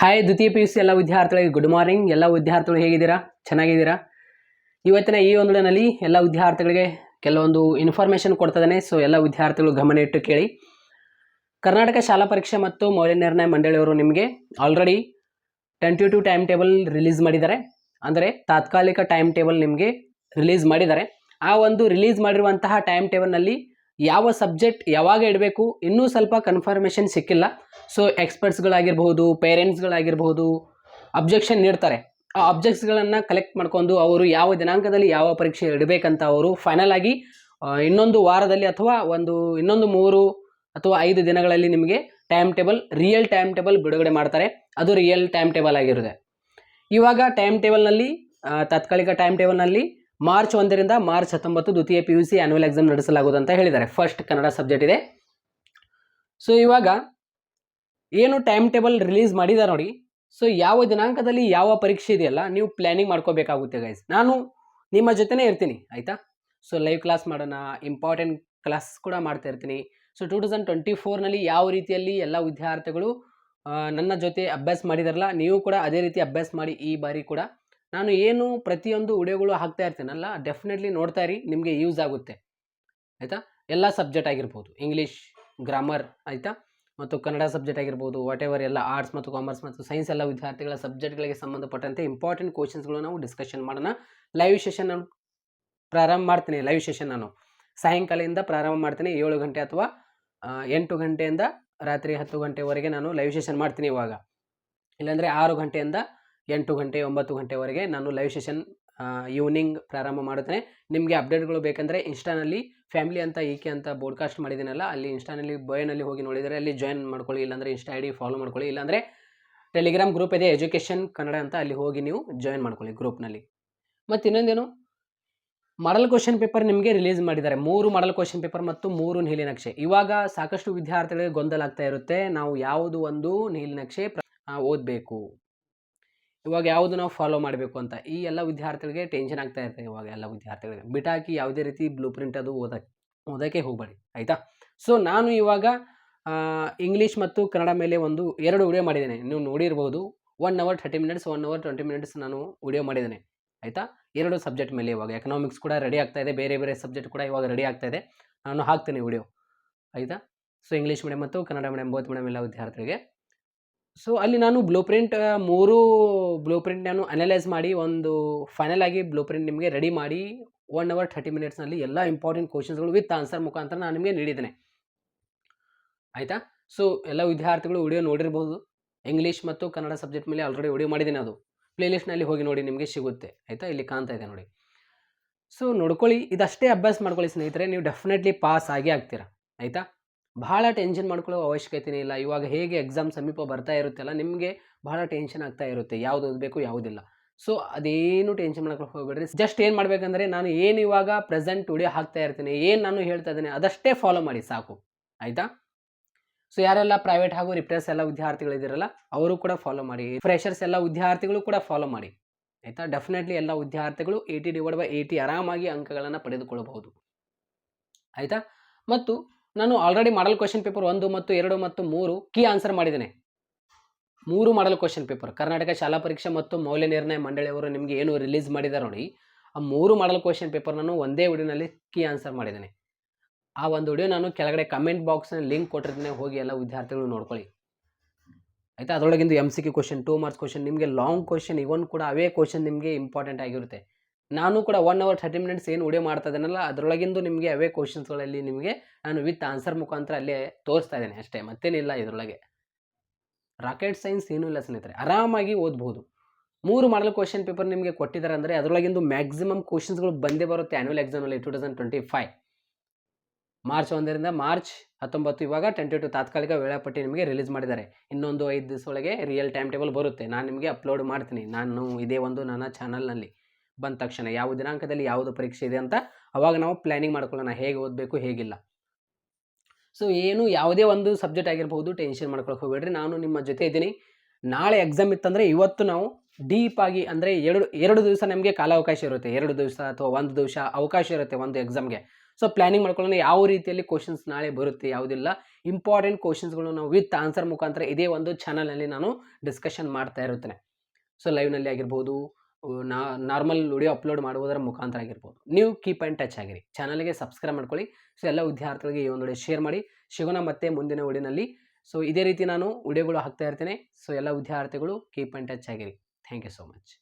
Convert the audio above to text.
Hi ದ್ವಿತೀಯ P U C ಎಲ್ಲ ವಿದ್ಯಾರ್ಥಿಗಳಿಗೆ ಗುಡ್ ಮಾರ್ನಿಂಗ್ ಎಲ್ಲ ವಿದ್ಯಾರ್ಥಿಗಳು ಹೇಗಿದ್ದೀರಾ? ಚೆನ್ನಾಗಿದ್ದೀರಾ? ಇವತ್ತಿನ ಈ ಒಂದಿನಲ್ಲಿ ಎಲ್ಲ ವಿದ್ಯಾರ್ಥಿಗಳಿಗೆ ಕೆಲವೊಂದು ಇನ್ಫಾರ್ಮೇಷನ್ ಕೊಡ್ತದೇನೆ ಸೊ ಎಲ್ಲ ವಿದ್ಯಾರ್ಥಿಗಳು ಗಮನ ಇಟ್ಟು ಕೇಳಿ. ಕರ್ನಾಟಕ ಶಾಲಾ ಪರೀಕ್ಷೆ ಮತ್ತು ಮೌಲ್ಯ ನಿರ್ಣಯ ಮಂಡಳಿಯವರು ನಿಮಗೆ already tentative time table release ಮಾಡಿದ್ದಾರೆ. ಅಂದರೆ ತಾತ್ಕಾಲಿಕ ಟೈಮ್ ಟೇಬಲ್ ನಿಮಗೆ ರಿಲೀಸ್ ಮಾಡಿದ್ದಾರೆ. ಆ ಒಂದು ರಿಲೀಸ್ ಮಾಡಿರುವಂತಹ ಟೈಮ್ ಟೇಬಲ್ನಲ್ಲಿ ಯಾವ ಸಬ್ಜೆಕ್ಟ್ ಯಾವಾಗ ಇಡಬೇಕು ಇನ್ನೂ ಸ್ವಲ್ಪ ಕನ್ಫರ್ಮೇಷನ್ ಸಿಕ್ಕಿಲ್ಲ. ಸೊ ಎಕ್ಸ್ಪರ್ಟ್ಸ್ಗಳಾಗಿರ್ಬೋದು ಪೇರೆಂಟ್ಸ್ಗಳಾಗಿರ್ಬೋದು ಅಬ್ಜೆಕ್ಷನ್ ನೀಡ್ತಾರೆ. ಆ ಅಬ್ಜೆಕ್ಟ್ಸ್ಗಳನ್ನು ಕಲೆಕ್ಟ್ ಮಾಡ್ಕೊಂಡು ಅವರು ಯಾವ ದಿನಾಂಕದಲ್ಲಿ ಯಾವ ಪರೀಕ್ಷೆ ಇಡಬೇಕಂತ ಅವರು ಫೈನಲ್ ಆಗಿ ಇನ್ನೊಂದು ವಾರದಲ್ಲಿ ಅಥವಾ ಒಂದು, ಇನ್ನೊಂದು ಮೂರು ಅಥವಾ ಐದು ದಿನಗಳಲ್ಲಿ ನಿಮಗೆ time table real time table ಬಿಡುಗಡೆ ಮಾಡ್ತಾರೆ. ಅದು ರಿಯಲ್ ಟೈಮ್ ಟೇಬಲ್ ಆಗಿರುತ್ತೆ. ಇವಾಗ ಟೈಮ್ ಟೇಬಲ್ನಲ್ಲಿ ತಾತ್ಕಾಲಿಕ ಟೈಮ್ ಟೇಬಲ್ನಲ್ಲಿ ಮಾರ್ಚ್ ಒಂದರಿಂದ ಮಾರ್ಚ್ ಹತ್ತೊಂಬತ್ತು ದ್ವಿತೀಯ P U C annual exam ನಡೆಸಲಾಗುವುದು ಅಂತ ಹೇಳಿದ್ದಾರೆ. ಫಸ್ಟ್ ಕನ್ನಡ ಸಬ್ಜೆಕ್ಟ್ ಇದೆ. ಸೊ ಇವಾಗ ಏನು ಟೈಮ್ ಟೇಬಲ್ ರಿಲೀಸ್ ಮಾಡಿದ್ದಾರೆ ನೋಡಿ. ಸೊ ಯಾವ ದಿನಾಂಕದಲ್ಲಿ ಯಾವ ಪರೀಕ್ಷೆ ಇದೆಯಲ್ಲ, ನೀವು ಪ್ಲ್ಯಾನಿಂಗ್ ಮಾಡ್ಕೋಬೇಕಾಗುತ್ತೆ ಗೈಸ್ ನಾನು ನಿಮ್ಮ ಜೊತೆನೇ ಇರ್ತೀನಿ, ಆಯಿತಾ? ಸೊ ಲೈವ್ ಕ್ಲಾಸ್ ಮಾಡೋಣ ಇಂಪಾರ್ಟೆಂಟ್ ಕ್ಲಾಸ್ ಕೂಡ ಮಾಡ್ತಾ ಇರ್ತೀನಿ. ಸೊ ಟೂ ತೌಸಂಡ್ ಟ್ವೆಂಟಿ ಫೋರ್ನಲ್ಲಿ ಯಾವ ರೀತಿಯಲ್ಲಿ ಎಲ್ಲ ವಿದ್ಯಾರ್ಥಿಗಳು ನನ್ನ ಜೊತೆ ಅಭ್ಯಾಸ ಮಾಡಿದಾರಲ್ಲ, ನೀವು ಕೂಡ ಅದೇ ರೀತಿ ಅಭ್ಯಾಸ ಮಾಡಿ ಈ ಬಾರಿ ಕೂಡ. ನಾನು ಏನು ಪ್ರತಿಯೊಂದು ವಿಡಿಯೋಗಳು ಹಾಕ್ತಾ ಇರ್ತೀನಲ್ಲ ಡೆಫಿನೆಟ್ಲಿ ನೋಡ್ತಾ ಇರಿ, ನಿಮಗೆ ಯೂಸ್ ಆಗುತ್ತೆ. ಆಯಿತಾ? ಎಲ್ಲ ಸಬ್ಜೆಕ್ಟ್ ಆಗಿರ್ಬೋದು. ಇಂಗ್ಲೀಷ್ ಗ್ರಾಮರ್ ಆಯಿತಾ? ಮತ್ತು ಕನ್ನಡ ಸಬ್ಜೆಕ್ಟ್ ಆಗಿರ್ಬೋದು ವಾಟ್ ಎವರ್ ಎಲ್ಲ ಆರ್ಟ್ಸ್ ಮತ್ತು ಕಾಮರ್ಸ್ ಮತ್ತು ಸೈನ್ಸ್ ಎಲ್ಲ ವಿದ್ಯಾರ್ಥಿಗಳ ಸಬ್ಜೆಕ್ಟ್ಗಳಿಗೆ ಸಂಬಂಧಪಟ್ಟಂತೆ ಇಂಪಾರ್ಟೆಂಟ್ ಕ್ವಶನ್ಸ್ಗಳು ನಾವು ಡಿಸ್ಕಷನ್ ಮಾಡೋಣ. ಲೈವ್ ಸೆಷನ್ ನಾನು ಪ್ರಾರಂಭ ಮಾಡ್ತೀನಿ. ಲೈವ್ ಸೆಷನ್ ನಾನು. ಸಾಯಂಕಾಲದಿಂದ ಪ್ರಾರಂಭ ಮಾಡ್ತೀನಿ. ಏಳು ಗಂಟೆ ಅಥವಾ ಎಂಟು ಗಂಟೆಯಿಂದ ರಾತ್ರಿ ಹತ್ತು ಗಂಟೆವರೆಗೆ ನಾನು ಲೈವ್ ಸೆಷನ್ ಮಾಡ್ತೀನಿ ಇವಾಗ. ಇಲ್ಲಾಂದರೆ ಆರು ಗಂಟೆಯಿಂದ ಎಂಟು ಗಂಟೆ ಒಂಬತ್ತು ಗಂಟೆವರೆಗೆ ನಾನು ಲೈವ್ ಸೆಷನ್ ಈವ್ನಿಂಗ್ ಪ್ರಾರಂಭ ಮಾಡುತ್ತೇನೆ. ನಿಮಗೆ ಅಪ್ಡೇಟ್ಗಳು ಬೇಕಂದರೆ ಇನ್ಸ್ಟಾನಲ್ಲಿ ಫ್ಯಾಮಿಲಿ ಅಂತ, ಈಕೆ ಅಂತ ಬೋಡ್ಕಾಸ್ಟ್ ಮಾಡಿದ್ದೀನಲ್ಲ, ಅಲ್ಲಿ ಇನ್ಸ್ಟಾನಲ್ಲಿ ಬಯೋನಲ್ಲಿ ಹೋಗಿ ನೋಡಿದರೆ ಅಲ್ಲಿ ಜಾಯಿನ್ ಮಾಡ್ಕೊಳ್ಳಿ, ಇಲ್ಲಾಂದರೆ ಇನ್ಸ್ಟಾ ಐ ಡಿ ಫಾಲೋ ಮಾಡ್ಕೊಳ್ಳಿ, ಇಲ್ಲಾಂದರೆ ಟೆಲಿಗ್ರಾಮ್ ಗ್ರೂಪ್ ಇದೆ ಎಜುಕೇಷನ್ ಕನ್ನಡ ಅಂತ ಅಲ್ಲಿ ಹೋಗಿ ನೀವು ಜಾಯಿನ್ ಮಾಡ್ಕೊಳ್ಳಿ ಗ್ರೂಪ್ನಲ್ಲಿ ಮತ್ತು ಇನ್ನೊಂದೇನು? ಮಾಡಲ್ ಕ್ವಶನ್ ಪೇಪರ್ ನಿಮಗೆ ರಿಲೀಸ್ ಮಾಡಿದ್ದಾರೆ. ಮೂರು ಮಾಡಲ್ ಕ್ವಶನ್ ಪೇಪರ್ ಮತ್ತು ಮೂರು ನೀಲಿನಕ್ಷೆ ಇವಾಗ ಸಾಕಷ್ಟು ವಿದ್ಯಾರ್ಥಿಗಳಿಗೆ ಗೊಂದಲ ಆಗ್ತಾ ಇರುತ್ತೆ. ನಾವು ಯಾವುದು ಒಂದು ನೀಲಿನಕ್ಷೆ ನಕ್ಷೆ ಓದಬೇಕು. ಇವಾಗ ಯಾವುದು ನಾವು ಫಾಲೋ ಮಾಡಬೇಕು ಅಂತ, ಈ ಎಲ್ಲ ವಿದ್ಯಾರ್ಥಿಗಳಿಗೆ ಟೆನ್ಷನ್ ಆಗ್ತಾ ಇರ್ತದೆ ಇವಾಗ ಎಲ್ಲ ವಿದ್ಯಾರ್ಥಿಗಳಿಗೆ. ಬಿಟಾಕಿ ಯಾವುದೇ ರೀತಿ ಬ್ಲೂ ಪ್ರಿಂಟ್ ಅದು ಓದಕ್ಕೆ ಓದೋಕ್ಕೆ ಹೋಗಬೇಡಿ, ಆಯಿತಾ? ಸೊ ನಾನು ಇವಾಗ ಇಂಗ್ಲೀಷ್ ಮತ್ತು ಕನ್ನಡ ಮೇಲೆ ಒಂದು ಎರಡು ವಿಡಿಯೋ ಮಾಡಿದ್ದೇನೆ. ನೀವು ನೋಡಿರ್ಬೋದು one hour thirty minutes one hour twenty minutes ನಾನು ವಿಡಿಯೋ ಮಾಡಿದ್ದೇನೆ, ಆಯಿತಾ? ಎರಡು ಸಬ್ಜೆಕ್ಟ್ ಮೇಲೆ ಇವಾಗ. ಎಕನಾಮಿಕ್ಸ್ ಕೂಡ ರೆಡಿ ಆಗ್ತಾ ಇದೆ, ಬೇರೆ ಬೇರೆ ಸಬ್ಜೆಕ್ಟ್ ಕೂಡ ಇವಾಗ ರೆಡಿ ಆಗ್ತಾ ಇದೆ. ನಾನು ಹಾಕ್ತೇನೆ ವಿಡಿಯೋ ಆಯಿತಾ? ಸೊ ಇಂಗ್ಲೀಷ್ ಮೀಡಿಯಮ್ ಮತ್ತು ಕನ್ನಡ ಮೀಡಿಯಮ್ ಬೋತ್ ಮೀಡಿಯಮ್ ಎಲ್ಲ ವಿದ್ಯಾರ್ಥಿಗಳಿಗೆ. ಸೊ ಅಲ್ಲಿ ನಾನು ಬ್ಲೂ ಪ್ರಿಂಟ್ ಮೂರು ಬ್ಲೂ ಪ್ರಿಂಟ್ ನಾನು ಅನಲೈಸ್ ಮಾಡಿ, ಒಂದು ಫೈನಲ್ ಆಗಿ ಬ್ಲೂ ಪ್ರಿಂಟ್ ನಿಮಗೆ ರೆಡಿ ಮಾಡಿ ಒನ್ ಅವರ್ ಥರ್ಟಿ ಮಿನಿಟ್ಸ್ನಲ್ಲಿ ಎಲ್ಲ ಇಂಪಾರ್ಟೆಂಟ್ ಕ್ವಶನ್ಸ್ಗಳು ವಿತ್ ಆನ್ಸರ್ ಮುಖಾಂತರ ನಾನು ನಿಮಗೆ ನೀಡಿದ್ದೇನೆ. ಆಯಿತಾ? ಸೊ ಎಲ್ಲ ವಿದ್ಯಾರ್ಥಿಗಳು ವಿಡಿಯೋ ನೋಡಿರ್ಬೋದು. ಇಂಗ್ಲೀಷ್ ಮತ್ತು ಕನ್ನಡ ಸಬ್ಜೆಕ್ಟ್ ಮೇಲೆ ಆಲ್ರೆಡಿ ವಿಡಿಯೋ ಮಾಡಿದ್ದೀನಿ ಅದು. ಪ್ಲೇಲಿಸ್ಟ್ನಲ್ಲಿ ಹೋಗಿ ನೋಡಿ, ನಿಮಗೆ ಸಿಗುತ್ತೆ. ಆಯಿತಾ? ಇಲ್ಲಿ ಕಾಣ್ತಾ ಇದೆ ನೋಡಿ. ಸೊ ನೋಡ್ಕೊಳ್ಳಿ. ಇದಷ್ಟೇ ಅಭ್ಯಾಸ ಮಾಡ್ಕೊಳ್ಳಿ ಸ್ನೇಹಿತರೆ. ನೀವು ಡೆಫಿನೆಟ್ಲಿ ಪಾಸ್ ಆಗಿ ಆಗ್ತೀರಾ. ಆಯಿತಾ? ಬಹಳ ಟೆನ್ಷನ್ ಮಾಡ್ಕೊಳ್ಳೋ ಅವಶ್ಯಕತೆನೇ ಇಲ್ಲ. ಇವಾಗ ಹೇಗೆ ಎಕ್ಸಾಮ್ ಸಮೀಪ ಬರ್ತಾ ಇರುತ್ತಲ್ಲ, ನಿಮಗೆ ಭಾಳ ಟೆನ್ಷನ್ ಆಗ್ತಾ ಇರುತ್ತೆ. ಯಾವುದು ಓದಬೇಕು ಯಾವುದಿಲ್ಲ. ಸೊ ಅದೇನು ಟೆನ್ಷನ್ ಮಾಡ್ಕೊಂಡು ಹೋಗ್ಬೇಡ್ರಿ. ಜಸ್ಟ್ ಏನು ಮಾಡಬೇಕಂದ್ರೆ, ನಾನು ಏನು ಇವಾಗ ಪ್ರೆಸೆಂಟ್ ವಿಡಿಯೋ ಹಾಕ್ತಾ ಇರ್ತೀನಿ, ಏನು ನಾನು ಹೇಳ್ತಾ ಇದ್ದೀನಿ, ಅದಷ್ಟೇ ಫಾಲೋ ಮಾಡಿ, ಸಾಕು. ಆಯಿತಾ? ಸೊ ಯಾರೆಲ್ಲ ಪ್ರೈವೇಟ್ ಹಾಗೂ ರಿಪ್ರೆಸ್ ಎಲ್ಲ ವಿದ್ಯಾರ್ಥಿಗಳಿದ್ದೀರಲ್ಲ, ಅವರು ಕೂಡ ಫಾಲೋ ಮಾಡಿ. ಫ್ರೆಷರ್ಸ್ ಎಲ್ಲ ವಿದ್ಯಾರ್ಥಿಗಳು ಕೂಡ ಫಾಲೋ ಮಾಡಿ. ಆಯಿತಾ? ಡೆಫಿನೆಟ್ಲಿ ಎಲ್ಲ ವಿದ್ಯಾರ್ಥಿಗಳು ಏಯ್ಟಿ ಡಿವೈಡ್ ಬೈ ಏಯ್ಟಿ ಆರಾಮಾಗಿ ಅಂಕಗಳನ್ನು ಪಡೆದುಕೊಳ್ಳಬಹುದು. ಆಯಿತಾ? ಮತ್ತು ನಾನು ಆಲ್ರೆಡಿ ಮಾಡಲ್ ಕ್ವಶನ್ ಪೇಪರ್ ಒಂದು ಮತ್ತು ಎರಡು ಮತ್ತು ಮೂರು ಕೀ ಆನ್ಸರ್ ಮಾಡಿದ್ದೇನೆ. ಮೂರು ಮಾಡಲ್ ಕ್ವಶನ್ ಪೇಪರ್ ಕರ್ನಾಟಕ ಶಾಲಾ ಪರೀಕ್ಷೆ ಮತ್ತು ಮೌಲ್ಯ ನಿರ್ಣಯ ಮಂಡಳಿಯವರು ನಿಮಗೆ ಏನು ರಿಲೀಸ್ ಮಾಡಿದ್ದಾರೆ ನೋಡಿ, ಆ ಮೂರು ಮಾಡಲ್ ಕ್ವಶನ್ ಪೇಪರ್ ನಾನು ಒಂದೇ ವಿಡಿಯೋನಲ್ಲಿ ಕೀ ಆನ್ಸರ್ ಮಾಡಿದ್ದೇನೆ. ಆ ಒಂದು ವಿಡಿಯೋ ನಾನು ಕೆಳಗಡೆ ಕಮೆಂಟ್ ಬಾಕ್ಸ್ನಲ್ಲಿ ಲಿಂಕ್ ಕೊಟ್ಟಿರ್ತೀನಿ, ಹೋಗಿ ಎಲ್ಲ ವಿದ್ಯಾರ್ಥಿಗಳು ನೋಡ್ಕೊಳ್ಳಿ. ಆಯಿತಾ? ಅದರೊಳಗಿಂದು M C Q question two marks question ನಿಮಗೆ ಲಾಂಗ್ ಕ್ವಶನ್ ಇವನ್ ಕೂಡ ಅವೇ ಕ್ವಶನ್ ನಿಮಗೆ ಇಂಪಾರ್ಟೆಂಟ್ ಆಗಿರುತ್ತೆ. ನಾನು ಕೂಡ ಒನ್ ಅವರ್ ಥರ್ಟಿ ಮಿನಿಟ್ಸ್ ಏನು ಉಡೆ ಮಾಡ್ತಾ ಇದ್ದೀನಲ್ಲ, ಅದರೊಳಗಿಂದು ನಿಮಗೆ ಅವೇ ಕ್ವಶನ್ಸ್ಗಳಲ್ಲಿ ನಿಮಗೆ ನಾನು ವಿತ್ ಆನ್ಸರ್ ಮುಖಾಂತರ ಅಲ್ಲೇ ತೋರಿಸ್ತಾ ಇದ್ದೇನೆ ಅಷ್ಟೇ, ಮತ್ತೇನಿಲ್ಲ ಇದರೊಳಗೆ. ರಾಕೆಟ್ ಸೈನ್ಸ್ ಏನೂ ಇಲ್ಲ ಸ್ನೇಹಿತರೆ, ಆರಾಮಾಗಿ ಓದ್ಬೋದು. ಮೂರು ಮಾಡಲ್ ಕ್ವಶನ್ ಪೇಪರ್ ನಿಮಗೆ ಕೊಟ್ಟಿದ್ದಾರೆ ಅಂದರೆ ಅದರೊಳಗಿಂದು ಮ್ಯಾಕ್ಸಿಮಮ್ ಕ್ವಶನ್ಸ್ಗಳು ಬಂದೇ ಬರುತ್ತೆ ಆ್ಯನ್ಯುವಲ್ ಎಕ್ಸಾಮಲ್ಲಿ two thousand twenty five March ಒಂದರಿಂದ ಮಾರ್ಚ್ ಹತ್ತೊಂಬತ್ತು ಇವಾಗ ಟು ತಾತ್ಕಾಲಿಕ ವೇಳಾಪಟ್ಟಿ ನಿಮಗೆ ರಿಲೀಸ್ ಮಾಡಿದ್ದಾರೆ. ಇನ್ನೊಂದು ಐದು ದಿವಸ ಒಳಗೆ ರಿಯಲ್ ಟೈಮ್ ಟೇಬಲ್ ಬರುತ್ತೆ. ನಾನು ನಿಮಗೆ ಅಪ್ಲೋಡ್ ಮಾಡ್ತೀನಿ. ನಾನು ಇದೇ ಒಂದು ನನ್ನ ಚಾನಲ್ನಲ್ಲಿ ಬಂದ ತಕ್ಷಣ ಯಾವ ದಿನಾಂಕದಲ್ಲಿ ಯಾವುದು ಪರೀಕ್ಷೆ ಇದೆ ಅಂತ ಅವಾಗ ನಾವು ಪ್ಲ್ಯಾನಿಂಗ್ ಮಾಡ್ಕೊಳ್ಳೋಣ. ಹೇಗೆ ಓದಬೇಕು, ಹೇಗಿಲ್ಲ. ಸೊ ಏನು ಯಾವುದೇ ಒಂದು ಸಬ್ಜೆಕ್ಟ್ ಆಗಿರ್ಬೋದು ಟೆನ್ಷನ್ ಮಾಡ್ಕೊಳಕ್ಕೆ ಹೋಗ್ಬೇಡ್ರಿ. ನಾನು ನಿಮ್ಮ ಜೊತೆ ಇದ್ದೀನಿ. ನಾಳೆ ಎಕ್ಸಾಮ್ ಇತ್ತಂದರೆ ಇವತ್ತು ನಾವು ಡೀಪ್ ಆಗಿ ಅಂದರೆ ಎರಡು ಎರಡು ದಿವಸ ನಮಗೆ ಕಾಲಾವಕಾಶ ಇರುತ್ತೆ. ಎರಡು ದಿವಸ ಅಥವಾ ಒಂದು ದಿವಸ ಅವಕಾಶ ಇರುತ್ತೆ ಒಂದು ಎಕ್ಸಾಮ್ಗೆ ಸೊ ಪ್ಲಾನಿಂಗ್ ಮಾಡ್ಕೊಳ್ಳೋಣ. ಯಾವ ರೀತಿಯಲ್ಲಿ ಕ್ವಶನ್ಸ್ ನಾಳೆ ಬರುತ್ತೆ ಯಾವುದಿಲ್ಲ. ಇಂಪಾರ್ಟೆಂಟ್ ಕ್ವಶನ್ಸ್ಗಳು ನಾವು ವಿತ್ ಆನ್ಸರ್ ಮುಖಾಂತರ ಇದೇ ಒಂದು ಚಾನಲಲ್ಲಿ ನಾನು ಡಿಸ್ಕಷನ್ ಮಾಡ್ತಾ ಇರುತ್ತೇನೆ. ಸೊ ಲೈವ್ನಲ್ಲಿ ಆಗಿರ್ಬೋದು ನಾರ್ಮಲ್ ವಿಡಿಯೋ ಅಪ್ಲೋಡ್ ಮಾಡುವುದರ ಮುಖಾಂತರ ಆಗಿರ್ಬೋದು. ನೀವು ಕೀಪ್ ಆ್ಯಂಡ್ ಟಚ್ ಆಗಿರಿ. ಚಾನಲ್ಗೆ ಸಬ್ಸ್ಕ್ರೈಬ್ ಮಾಡ್ಕೊಳ್ಳಿ. ಸೊ ಎಲ್ಲ ವಿದ್ಯಾರ್ಥಿಗಳಿಗೆ ಈ ಒಂದು ಶೇರ್ ಮಾಡಿ. ಸಿಗೋಣ ಮತ್ತೆ ಮುಂದಿನ ವಿಡಿಯೋನಲ್ಲಿ. ಸೊ ಇದೇ ರೀತಿ ನಾನು ವಿಡಿಯೋಗಳು ಹಾಕ್ತಾ ಇರ್ತೇನೆ. ಸೊ ಎಲ್ಲ ವಿದ್ಯಾರ್ಥಿಗಳು ಕೀಪ್ ಆ್ಯಂಡ್ ಟಚ್ ಆಗಿರಿ. Thank you so much